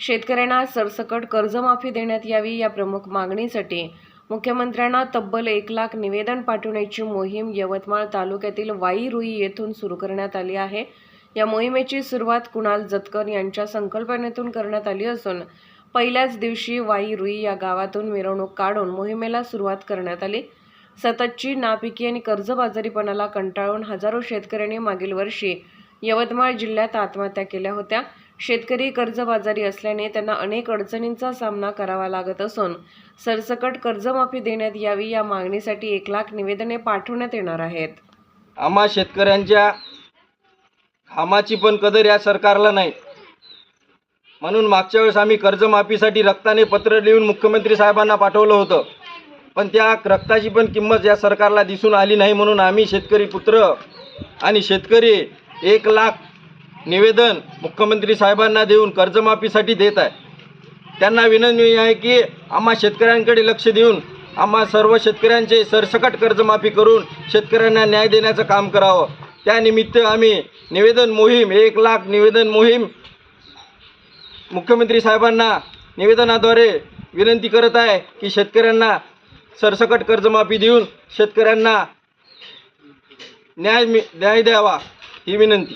शेतकऱ्यांना सरसकट कर्जमाफी देण्यात यावी या प्रमुख मागणीसाठी मुख्यमंत्र्यांना तब्बल एक लाख निवेदन पाठवण्याची मोहीम यवतमाळ तालुक्यातील वाई रुई येथून सुरू करण्यात आली आहे. या मोहिमेची सुरुवात कुणाल जतकर यांच्या संकल्पनेतून करण्यात आली असून पहिल्याच दिवशी वाई रुई या गावातून मिरवणूक काढून मोहिमेला सुरुवात करण्यात आली. सततची नापिकी आणि कर्जबाजारीपणाला कंटाळून हजारो शेतकऱ्यांनी मागील वर्षी यवतमाळ जिल्ह्यात आत्महत्या केल्या होत्या. शेतकरी कर्जबाजारी असल्याने त्यांना अनेक अडचणींचा सामना करावा लागत असून सरसकट कर्जमाफी देण्यात यावी या मागणीसाठी एक लाख निवेदने पाठवण्यात येणार आहेत. आम्हा शेतकऱ्यांच्या घामाची पण कदर या सरकारला नाही. म्हणून मागच्या वेळेस आम्ही कर्जमाफीसाठी रक्ताने पत्र लिहून मुख्यमंत्री साहेबांना पाठवलं होतं. पण त्या रक्ताची पण किंमत या सरकारला दिसून आली नाही म्हणून आम्ही शेतकरी पुत्र आणि शेतकरी एक लाख निवेदन मुख्यमंत्री साहेबांना देऊन कर्जमाफीसाठी देत आहे. त्यांना विनंती आहे की आम्हा शेतकऱ्यांकडे लक्ष देऊन आम्हा सर्व शेतकऱ्यांचे सरसकट कर्जमाफी करून शेतकऱ्यांना न्याय देण्याचं काम करावं. त्यानिमित्त आम्ही निवेदन मोहीम एक लाख निवेदन मोहीम मुख्यमंत्री साहेबांना निवेदनाद्वारे विनंती करत आहे की शेतकऱ्यांना सरसकट कर्जमाफी देऊन शेतकऱ्यांना न्याय मि न्याय द्यावा ही विनंती.